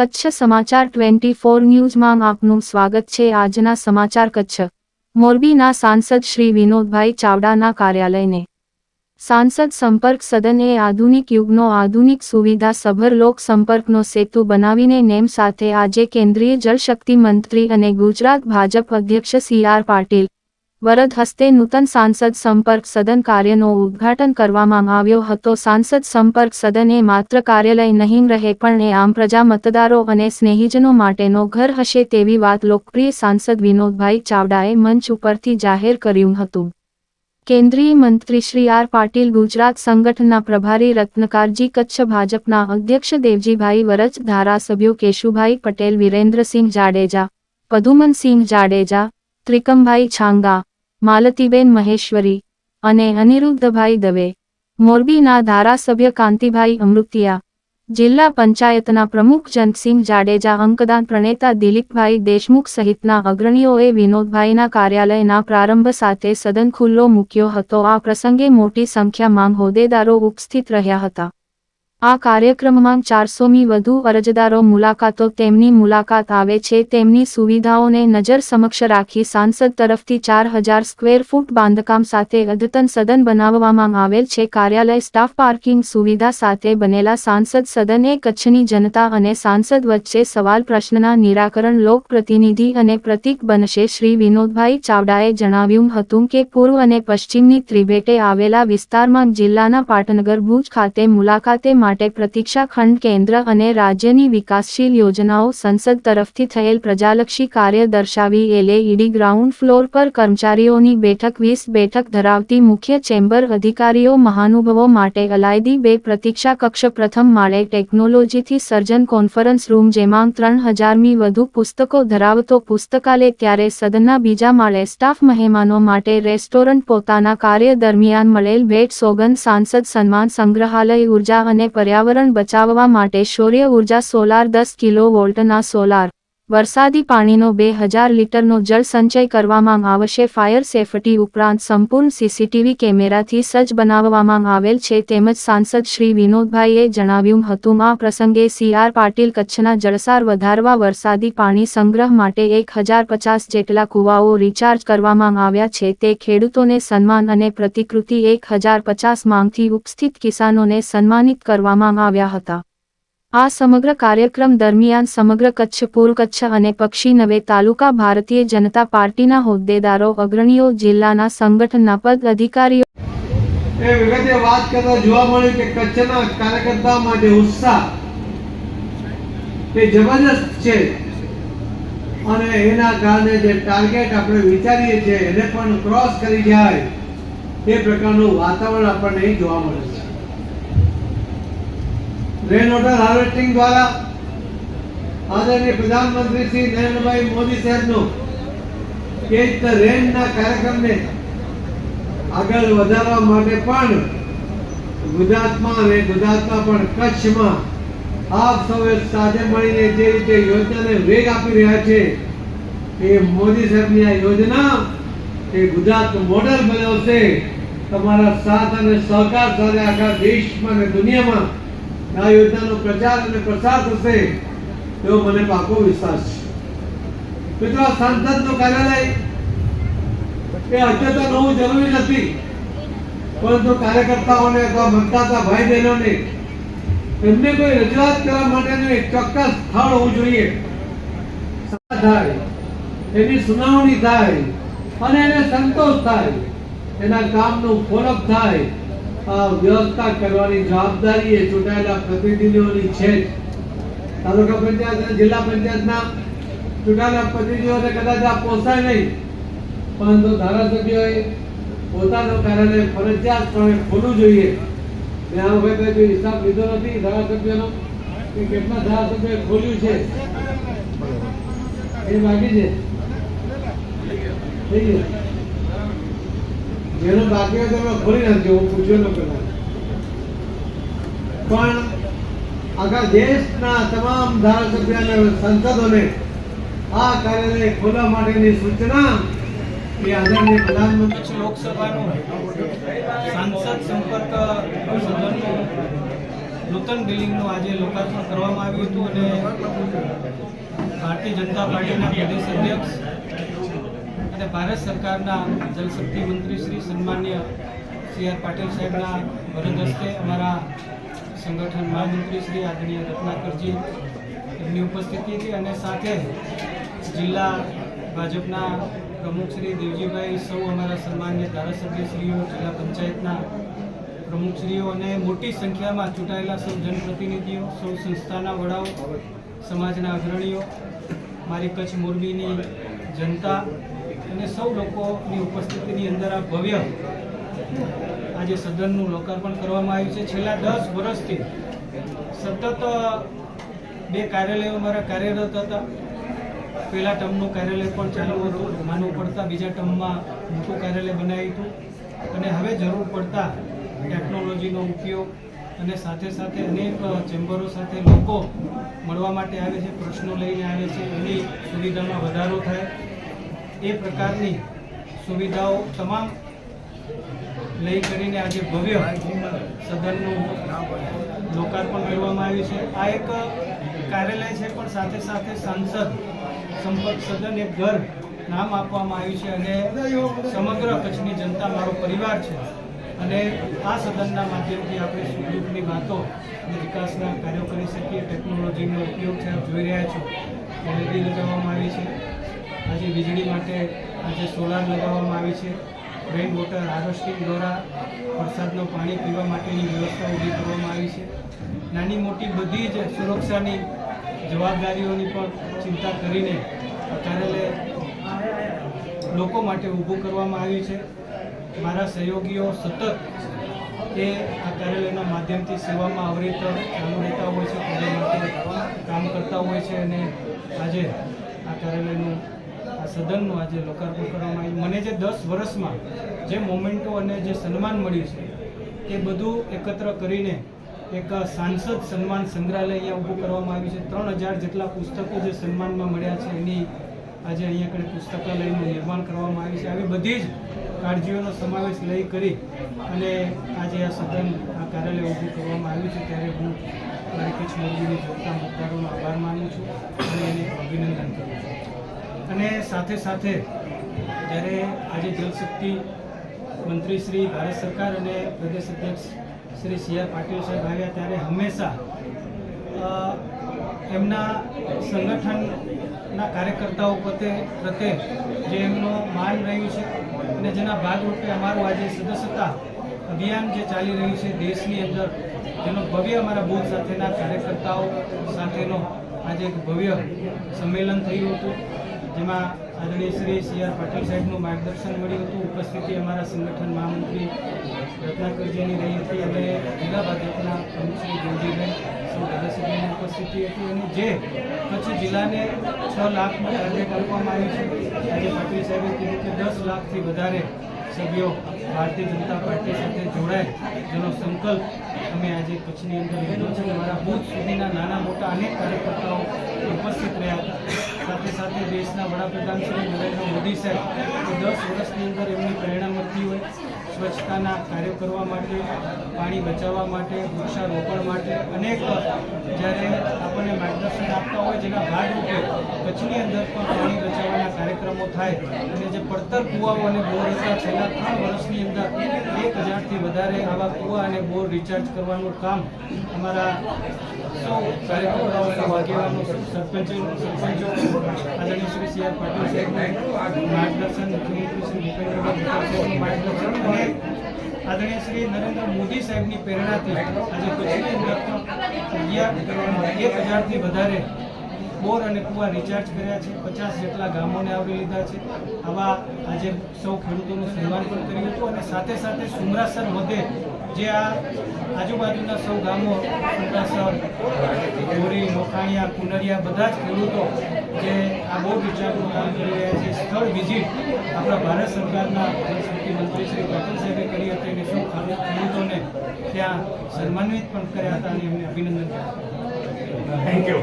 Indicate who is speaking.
Speaker 1: કચ્છ સમાચાર twenty four ન્યૂઝમાં આપનું સ્વાગત છે. આજના સમાચાર કચ્છ. મોરબીના સાંસદ શ્રી વિનોદભાઈ ચાવડાના કાર્યાલયને. સાંસદ સંપર્ક સદન એ આધુનિક યુગનો આધુનિક સુવિધા સભર લોક સંપર્કનો સેતુ બનાવીને નેમ સાથે આજે કેન્દ્રીય જળશક્તિ મંત્રી અને ગુજરાત ભાજપ અધ્યક્ષ સી આર પાટીલ વરદ હસ્તે નૂતન સાંસદ સંપર્ક સદન કાર્યનો ઉદ્ઘાટન કરવામાં આવ્યો હતો. સાંસદ સંપર્ક સદન એ માત્ર કાર્યાલય નહીં રહે, પણ એ આમ પ્રજા મતદારો અને સ્નેહીજનો માટેનો ઘર હશે તેવી વાત લોકપ્રિય સાંસદ વિનોદભાઈ ચાવડાએ મંચ ઉપરથી જાહેર કર્યું હતું. કેન્દ્રીય મંત્રી શ્રી આર પાટીલ ગુજરાત સંગઠનના પ્રભારી રત્નકારજી કચ્છ ભાજપના અધ્યક્ષ દેવજીભાઈ વરજ, ધારાસભ્યો કેશુભાઈ પટેલ, વિરેન્દ્રસિંહ જાડેજા પદુમનસિંહ જાડેજા, ત્રિકમભાઈ છાંગા માલતીબેન મહેશ્વરી અને અનિરુદ્ધભાઈ દવે, મોરબીના ધારાસભ્ય કાંતિભાઈ અમૃતિયા, જિલ્લા પંચાયતના પ્રમુખ જનસિંહ જાડેજા, અંકદાન પ્રણેતા દિલીપભાઈ દેશમુખ સહિતના અગ્રણીઓએ વિનોદભાઈના કાર્યાલયના પ્રારંભ સાથે સદન ખુલ્લો મૂક્યો હતો. આ પ્રસંગે મોટી સંખ્યામાં હોદ્દેદારો ઉપસ્થિત રહ્યા હતા. આ કાર્યક્રમમાં ચારસોમી વધુ અરજદારો મુલાકાતો તેમની મુલાકાત આવે છે. તેમની સુવિધાઓને નજર સમક્ષ રાખી સાંસદ તરફથી ચાર હજાર સ્ક્વેર ફૂટ બાંધકામ સાથે અદ્યતન સદન બનાવવામાં આવેલ છે. કાર્યાલય સ્ટાફ પાર્કિંગ સુવિધા સાથે બનેલા સાંસદ સદન કચ્છની જનતા અને સાંસદ વચ્ચે સવાલ પ્રશ્નના નિરાકરણ લોકપ્રતિનિધિ અને પ્રતિક બનશે. શ્રી વિનોદભાઈ ચાવડાએ જણાવ્યું હતું કે, પૂર્વ અને પશ્ચિમની ત્રિભેટે આવેલા વિસ્તારમાં જિલ્લાના પાટનગર ભુજ ખાતે મુલાકાતે માટે પ્રતીક્ષા ખંડ કેન્દ્ર અને રાજ્યની વિકાસશીલ યોજનાઓ સંસદ તરફથી થયેલ પ્રજાલક્ષી કાર્ય દર્શાવી એલએઈડી ગ્રાઉન્ડ ફ્લોર પર કર્મચારીઓની બેઠક વીસ બેઠક ધરાવતી મુખ્ય ચેમ્બર અધિકારીઓ મહાનુભવો માટે અલાયદી બે પ્રતીક્ષા કક્ષ પ્રથમ માળે ટેકનોલોજીથી સર્જન કોન્ફરન્સ રૂમ જેમાં ત્રણ હજારમી વધુ પુસ્તકો ધરાવતો પુસ્તકાલય ત્યારે સદનના બીજા માળે સ્ટાફ મહેમાનો માટે રેસ્ટોરન્ટ પોતાના કાર્ય દરમિયાન મળેલ ભેટ સોગન સાંસદ સન્માન સંગ્રહાલય ઊર્જા અને પર્યાવરણ બચાવવા માટે સૌર્ય ઊર્જા સોલાર દસ કિલો વોલ્ટના સોલાર વરસાદી પાણીનો બે હજાર લીટરનો જળ સંચય કરવામાં આવશે. ફાયર સેફટી ઉપરાંત સંપૂર્ણ સીસીટીવી કેમેરાથી સજ્જ બનાવવામાં આવેલ છે. તેમજ સાંસદ શ્રી વિનોદભાઈએ જણાવ્યું હતું, આ પ્રસંગે સીઆર પાટીલ કચ્છના જળસાર વધારવા વરસાદી પાણી સંગ્રહ માટે એક હજાર પચાસ જેટલા કુવાઓ રિચાર્જ કરવામાં આવ્યા છે. તે ખેડૂતોને સન્માન અને પ્રતિકૃતિ એક હજાર પચાસ માંગથી ઉપસ્થિત કિસાનોને સન્માનિત કરવામાં આવ્યા હતા. આ સમગ્ર કાર્યક્રમ દરમિયાન સમગ્ર કચ્છ પૂર્વ કચ્છ અને પક્ષી નવે તાલુકા ભારતીય જનતા પાર્ટીના હોદ્દેદારો, અગ્રણીઓ, જિલ્લાના સંગઠનના પદ અધિકારીઓ
Speaker 2: વાત કરતા જોવા મળ્યું કે કચ્છના કાર્યકર્તા માટે ઉત્સાહ એ જબરજસ્ત છે. અને એના કારણે જે ટાર્ગેટ આપણે વિચારીએ છીએ, એને પણ ક્રોસ કરી જાય. એ પ્રકારનું વાતાવરણ આપણને જોવા મળે છે. રેન વોટર હાર્વેસ્ટિંગ દ્વારા આદરણીય પ્રધાનમંત્રી શ્રી નરેન્દ્રભાઈ મોદી સાહેબનું એક રેનના કાર્યક્રમને આગળ વધારવા માટે પણ ગુજરાતમાં અને ગુજરાતમાં પણ કચ્છમાં આપ સૌએ સાથે મળીને જે રીતે યોજનાને વેગ આપી રહ્યા છે, એ મોદી સાહેબની આ યોજના એ ગુજરાત મોડલ બનાવશે. તમારા સાથ અને સહકાર સાથે આખા દેશમાં અને દુનિયામાં આ યોજનાનો પ્રચાર અને પ્રસાર થશે તેવો મને પાકો વિશ્વાસ છે. મિત્રો સાંસદનું કાર્યાલય એ અદ્યતન હોવું જરૂરી નથી. પરંતુ કાર્યકર્તાઓને અથવા મતદાતા ભાઈ બહેનોને એમને કોઈ રજૂઆત કરવા માટેનું એક ચોક્કસ સ્થળ હોવું જોઈએ. થાય, એની સુનાવણી થાય અને એને સંતોષ થાય, એના કામનું ફોલઅપ થાય વ્યવસ્થા કરવાની જવાબદારી એ ચૂંટાયેલા પ્રતિનિધિઓની છે. તાલુકા પંચાયત અને જિલ્લા પંચાયતના ચૂંટાયેલા પ્રતિનિધિઓને કદાચ આ પોસાય નહીં. પરંતુ ધારાસભ્યોએ પોતાનું કાર્યાલય ફરજિયાતપણે ખોલવું જોઈએ. મેં આ વખતે જો હિસાબ લીધો નથી. ધારાસભ્યોનો કે કેટલા ધારાસભ્યોએ ખોલ્યું છે? એ બાકી છે. થઈ ગયું. જેનું બાકી તમે ખોલી નાખજો, હું પૂછ્યો ન પેલા પણ આખા દેશના તમામ ધારાસભ્ય અને સંસદોને આ કાર્યાલય ખોલવા માટેની સૂચના એ આદરણીય પ્રધાનમંત્રી
Speaker 3: લોકસભાનું સાંસદ સંપર્ક સદનનું નૂતન બિલ્ડિંગનું આજે લોકાર્પણ કરવામાં આવ્યું હતું અને ભારતીય જનતા પાર્ટીના અને ભારત સરકારના જલશક્તિ મંત્રી શ્રી સન્માન્ય સી આર પાટીલ સાહેબના વરદ હસ્તે અમારા સંગઠન મહામંત્રી શ્રી આદરણીય રત્નાકરજી એમની ઉપસ્થિતિ હતી અને સાથે જિલ્લા ભાજપના પ્રમુખ શ્રી દેવજીભાઈ સૌ અમારા સન્માન્ય ધારાસભ્યશ્રીઓ, જિલ્લા પંચાયતના પ્રમુખશ્રીઓ અને મોટી સંખ્યામાં ચૂંટાયેલા સૌ જનપ્રતિનિધિઓ, સૌ સંસ્થાના વડાઓ, સમાજના અગ્રણીઓ, મારી કચ્છ મોરબીની જનતા અને સૌ લોકોની ઉપસ્થિતિની અંદર આ ભવ્ય આજે સદનનું લોકાર્પણ કરવામાં આવ્યું છે. છેલ્લા દસ વર્ષથી સતત બે કાર્યાલયો અમારા કાર્યરત હતા. પહેલા ટર્મનું કાર્યાલય પણ ચાલુ હતું નાનું પડતા બીજા ટર્મમાં મોટું કાર્યાલય બનાવ્યું હતું. અને હવે જરૂર પડતા ટેકનોલોજીનો ઉપયોગ અને સાથે સાથે અનેક ચેમ્બરો સાથે લોકો મળવા માટે આવે છે, પ્રશ્નો લઈને આવે છે. એની સુવિધામાં વધારો થાય. એ પ્રકારની સુવિધાઓ તમામ લઈ કરીને આજે ભવ્ય સદનનું લોકાર્પણ કરવામાં આવ્યું છે. આ એક કાર્યાલય છે, પણ સાથે સાથે સાંસદ સંપર્ક સદન એક ઘર નામ આપવામાં આવ્યું છે અને સમગ્ર કચ્છની જનતા, મારો પરિવાર છે. અને આ સદનના માધ્યમથી આપણે સુખ દુઃખની વાતો વિકાસના કાર્યો કરી શકીએ. ટેકનોલોજીનો ઉપયોગ છે જોઈ રહ્યા છો. એલઈડી લગાવવામાં આવી છે. આજે વીજળી માટે આજે સોલાર લગાવવામાં આવી છે. રેઇન વોટર હાર્વેસ્ટિંગ દ્વારા વરસાદનું પાણી પીવા માટેની વ્યવસ્થા ઊભી કરવામાં આવી છે. નાની મોટી બધી જ સુરક્ષાની જવાબદારીઓની પણ ચિંતા કરીને કાર્યાલય લોકો માટે ઊભું કરવામાં આવ્યું છે. મારા સહયોગીઓ સતત એ આ કાર્યાલયના માધ્યમથી સેવામાં અવિરત ચાલુ રહેતા હોય છે પ્રજા માટે કામ કરતા હોય છે અને આજે આ કાર્યાલયનું આ સદનનું આજે લોકાર્પણ કરવામાં આવ્યું. મને જે દસ વર્ષમાં જે મોમેન્ટો અને જે સન્માન મળ્યું છે, એ બધું એકત્ર કરીને એક સાંસદ સન્માન સંગ્રહાલય અહીંયા ઊભું કરવામાં આવ્યું છે. ત્રણ હજાર જેટલા પુસ્તકો જે સન્માનમાં મળ્યા છે, એની આજે અહીંયા આગળ પુસ્તકાલયનું નિર્માણ કરવામાં આવ્યું છે. આવી બધી જ કાળજીઓનો સમાવેશ લઈ કરી અને આજે આ સદન આ કાર્યાલય ઊભું કરવામાં આવ્યું છે. ત્યારે હું મારી કચ્છ મોરબીની જોડતા મતદારોનો આભાર માનું છું અને એને અભિનંદન કરું છું. અને સાથે સાથે જ્યારે આજે જલશક્તિ મંત્રી શ્રી ભારત સરકાર અને પ્રદેશ અધ્યક્ષ શ્રી સી આર પાટીલ સાહેબ આવ્યા ત્યારે હંમેશા એમના સંગઠનના કાર્યકર્તાઓ પ્રત્યે પ્રત્યે જે એમનો માન રહ્યું છે અને જેના ભાગરૂપે અમારું આજે સદસ્યતા અભિયાન જે ચાલી રહ્યું છે દેશની અંદર, જેનો ભવ્ય અમારા બૂથ સાથેના કાર્યકર્તાઓ સાથેનો આજે એક ભવ્ય સંમેલન થયું હતું. જેમાં આદરણીય શ્રી સી આર પાટીલ સાહેબનું માર્ગદર્શન મળ્યું હતું. ઉપસ્થિતિ અમારા સંગઠન મહામંત્રી રત્નાકરજીની રહી હતી. અને જિલ્લા ભાજપના પ્રમુખ શ્રી દેવજીભાઈ શ્રી ધારાસભ્યોની ઉપસ્થિતિ હતી અને જે કચ્છ જિલ્લાને છ લાખનું ટાર્ગેટ આપવામાં આવ્યું છે. આજે પાટીલ સાહેબે કીધું કે દસ લાખથી વધારે સભ્યો ભારતીય જનતા પાર્ટી સાથે જોડાય. જેનો સંકલ્પ અમે આજે કચ્છની અંદર લીધો છે. અને મારા બુથ સુધીના નાના મોટા અનેક કાર્યકર્તાઓ ઉપસ્થિત રહ્યા હતા. સાથે સાથે દેશના વડાપ્રધાન શ્રી નરેન્દ્ર મોદી સાહેબ દસ વર્ષની અંદર એમની પ્રેરણા મળતી હોય સ્વચ્છતાના કાર્યો કરવા માટે, પાણી બચાવવા માટે, વૃક્ષારોપણ માટે. અનેક જ્યારે આપણને માર્ગદર્શન આપતા હોય જેના ભાગરૂપે કચ્છની અંદર પણ પાણી બચાવવાના કાર્યક્રમો થાય અને જે પડતર કુવાઓ અને બોર હતા, છેલ્લા ત્રણ વર્ષની અંદર એક હજારથી વધારે આવા કુવા અને બોર રિચાર્જ કરવાનું કામ અમારા આદરણીય શ્રી નરેન્દ્ર મોદી સાહેબની પ્રેરણાથી આજે કચ્છની અંદર એક હજારથી વધારે બોર અને કુવા રિચાર્જ કર્યા છે પચાસ જેટલા ગામોને આવરી લીધા છે આવા આજે સૌ ખેડૂતોનું સન્માન પણ કર્યું હતું અને સાથે સાથે સુમરાસર વધે જે આ આજુબાજુના સૌ ગામો સુમરાસર ગોરી મોખાણિયા, કુંડરિયા, બધા જ ખેડૂતો જે આ બહુ વિચારનું કામ કરી રહ્યા છે, સ્થળ વિઝિટ આપણા ભારત સરકારના સંસ્કૃતિ મંત્રી શ્રી પાટીલ સાહેબે કરી હતી અને સૌ ખેડૂતોને ત્યાં સન્માનિત પણ કર્યા હતા અને એમને અભિનંદન
Speaker 4: થેન્ક યુ